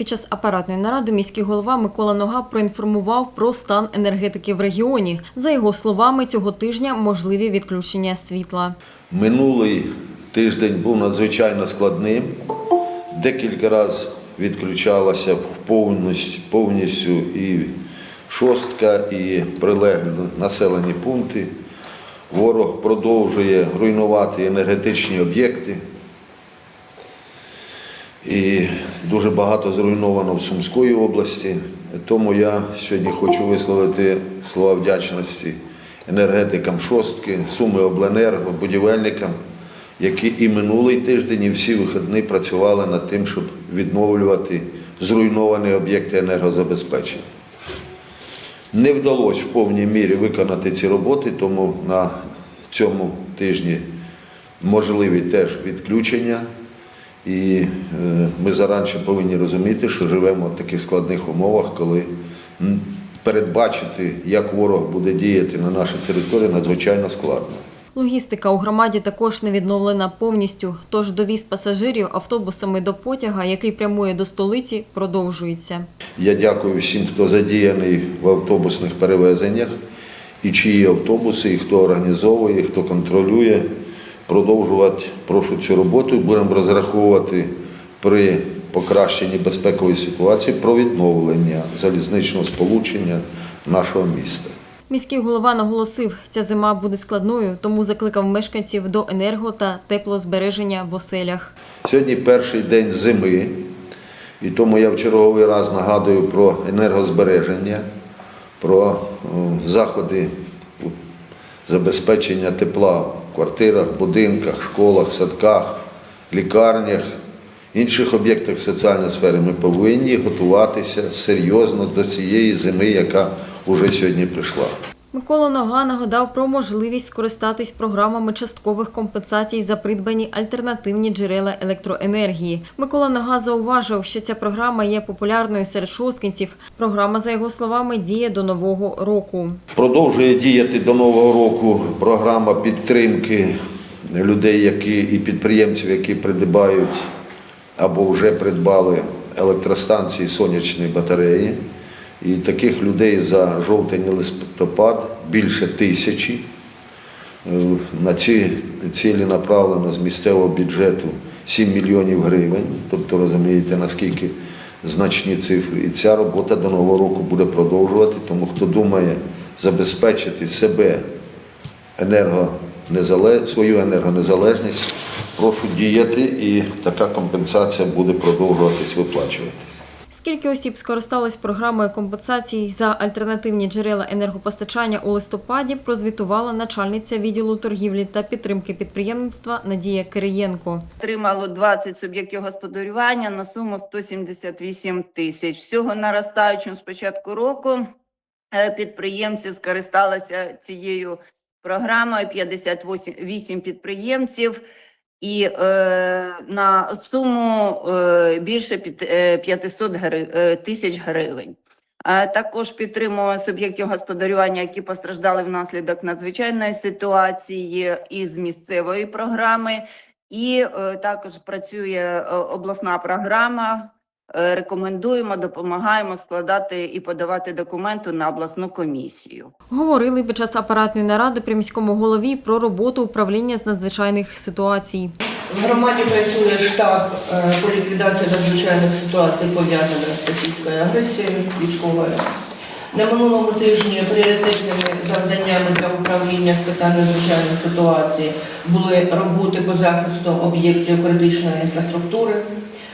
Під час апаратної наради міський голова Микола Нога проінформував про стан енергетики в регіоні. За його словами, цього тижня можливі відключення світла. Минулий тиждень був надзвичайно складним. Декілька разів відключалася повністю, повністю і шостка, і прилеглі населені пункти. Ворог продовжує руйнувати енергетичні об'єкти. І дуже багато зруйновано в Сумської області. Тому я сьогодні хочу висловити слова вдячності енергетикам шостки, Суми Обленерго, будівельникам, які і минулий тиждень, і всі вихідні працювали над тим, щоб відновлювати зруйновані об'єкти енергозабезпечення. Не вдалося в повній мірі виконати ці роботи, тому на цьому тижні можливі теж відключення. І е, ми заранше повинні розуміти, що живемо в таких складних умовах, коли передбачити, як ворог буде діяти на нашій території, надзвичайно складно. Логістика у громаді також не відновлена повністю, тож довіз пасажирів автобусами до потяга, який прямує до столиці, продовжується. Я дякую всім, хто задіяний в автобусних перевезеннях, і чиї автобуси, і хто організовує, і хто контролює. Продовжувати прошу цю роботу. Будемо розраховувати при покращенні безпекової ситуації про відновлення залізничного сполучення нашого міста. Міський голова наголосив, ця зима буде складною, тому закликав мешканців до енерго та теплозбереження в оселях. Сьогодні перший день зими, і тому я в черговий раз нагадую про енергозбереження, про заходи забезпечення тепла квартирах, будинках, школах, садках, лікарнях, інших об'єктах соціальної сфери. Ми повинні готуватися серйозно до цієї зими, яка вже сьогодні прийшла. Микола Нога нагадав про можливість скористатись програмами часткових компенсацій за придбані альтернативні джерела електроенергії. Микола Нога зауважив, що ця програма є популярною серед шосткинців. Програма, за його словами, діє до нового року. Продовжує діяти до нового року програма підтримки людей, які і підприємців, які придбають або вже придбали електростанції сонячної батареї. І таких людей за жовтень листопад більше тисячі. Е, На ці цілі направлено з місцевого бюджету 7 мільйонів гривень. Тобто розумієте, наскільки значні цифри. І ця робота до нового року буде продовжувати. Тому хто думає забезпечити себе енергонезале... свою енергонезалежність, прошу діяти, і така компенсація буде продовжуватись виплачуватись. Скільки осіб скористались програмою компенсацій за альтернативні джерела енергопостачання у листопаді, прозвітувала начальниця відділу торгівлі та підтримки підприємництва Надія Кириєнко. Отримало 20 суб'єктів господарювання на суму 178 тисяч. Всього наростаючим з початку року е, підприємці скористалися цією програмою 58 підприємців і е, на суму е, більше під- е, 500 гри- е, тисяч гривень. А також підтримує суб'єктів господарювання, які постраждали внаслідок надзвичайної ситуації із місцевої програми. І е, також працює е, обласна програма. Е, Рекомендуємо, допомагаємо складати і подавати документи на обласну комісію. Говорили під час апаратної наради при міському голові про роботу управління з надзвичайних ситуацій. В громаді працює штаб е, по ліквідації надзвичайних ситуацій, пов'язаних з російською агресією військовою. На минулому тижні пріоритетними завданнями для управління з питань надзвичайних ситуацій були роботи по захисту об'єктів критичної інфраструктури,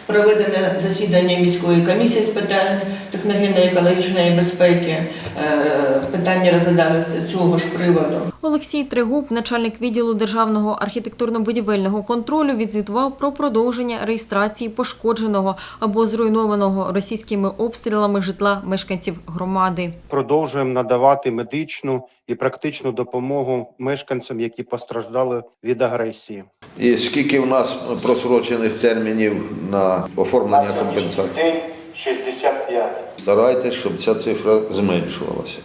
проведене засідання міської комісії з питань техногенно-екологічної безпеки. Е, Питання розглядалися з цього ж приводу. Олексій Тригуб, начальник відділу державного архітектурно-будівельного контролю, відзвітував про продовження реєстрації пошкодженого або зруйнованого російськими обстрілами житла мешканців громади. продовжуємо надавати медичну і практичну допомогу мешканцям, які постраждали від агресії. І скільки в нас просрочених термінів на оформлення компенсації? день 65. Старайтесь, щоб ця цифра зменшувалася.